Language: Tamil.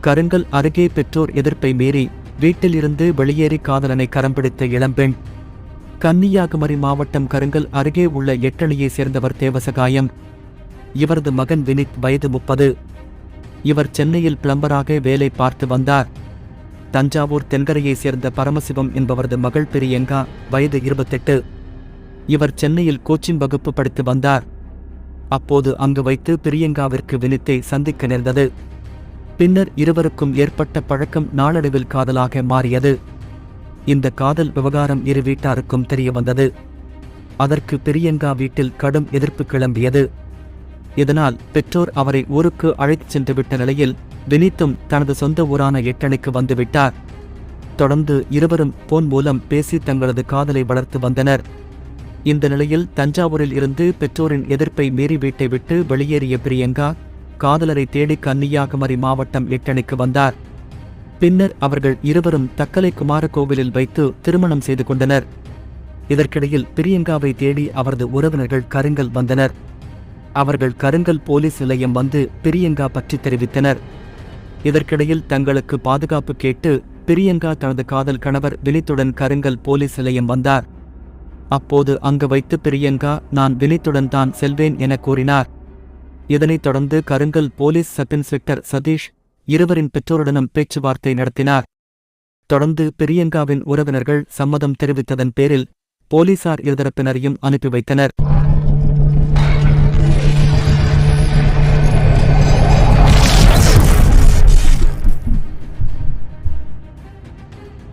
கருங்கல் அருகே பெற்றோர் எதிர்ப்பை மீறி வீட்டிலிருந்து வெளியேறி காதலனை கரம் பிடித்த இளம்பெண் கன்னியாகுமரி மாவட்டம் கருங்கல் அருகே உள்ள எட்டணியைச் சேர்ந்தவர் தேவசகாயம். இவரது மகன் வினித் வயது முப்பது. இவர் சென்னையில் பிளம்பராக வேலை பார்த்து வந்தார். தஞ்சாவூர் தென்கரையைச் சேர்ந்த பரமசிவம் என்பவரது மகள் பிரியங்கா வயது இருபத்தெட்டு. இவர் சென்னையில் கோச்சிங் வகுப்பு படித்து வந்தார். அப்போது அங்கு வைத்து பிரியங்காவிற்கு வினித்தை சந்திக்க நேர்ந்தது. பின்னர் இருவருக்கும் ஏற்பட்ட பழக்கம் நாளடைவில் காதலாக மாறியது. இந்த காதல் விவகாரம் இரு வீட்டாருக்கும் தெரிய வந்தது. அதற்கு பெரியங்கா வீட்டில் கடும் எதிர்ப்பு கிளம்பியது. இதனால் பெற்றோர் அவரை ஊருக்கு அழைத்துச் சென்றுவிட்ட நிலையில் வினித்தும் தனது சொந்த ஊரான எட்டணைக்கு வந்துவிட்டார். தொடர்ந்து இருவரும் போன் மூலம் பேசி தங்களது காதலை வளர்த்து வந்தனர். இந்த நிலையில் தஞ்சாவூரில் இருந்து பெற்றோரின் எதிர்ப்பை மீறி வீட்டை விட்டு வெளியேறிய பிரியங்கா காதலரை தேடி கன்னியாகுமரி மாவட்டம் எட்டணைக்கு வந்தார். பின்னர் அவர்கள் இருவரும் தக்கலை குமார கோவிலில் வைத்து திருமணம் செய்து கொண்டனர். இதற்கிடையில் பிரியங்காவை தேடி அவரது உறவினர்கள் கருங்கல் வந்தனர். அவர்கள் கருங்கல் போலீஸ் நிலையம் வந்து பிரியங்கா பற்றி தெரிவித்தனர். இதற்கிடையில் தங்களுக்கு பாதுகாப்பு கேட்டு பிரியங்கா தனது காதல் கணவர் வினித்துடன் கருங்கல் போலீஸ் நிலையம் வந்தார். அப்போது அங்கு வைத்து பிரியங்கா நான் வினித்துடன் தான் செல்வேன் என கூறினார். இதனைத் தொடர்ந்து கருங்கல் போலீஸ் சப் இன்ஸ்பெக்டர் சதீஷ் இருவரின் பெற்றோருடனும் பேச்சுவார்த்தை நடத்தினார். தொடர்ந்து பிரியங்காவின் உறவினர்கள் சம்மதம் தெரிவித்ததன் பேரில் போலீசார் இருதரப்பினரையும் அனுப்பி வைத்தனர்.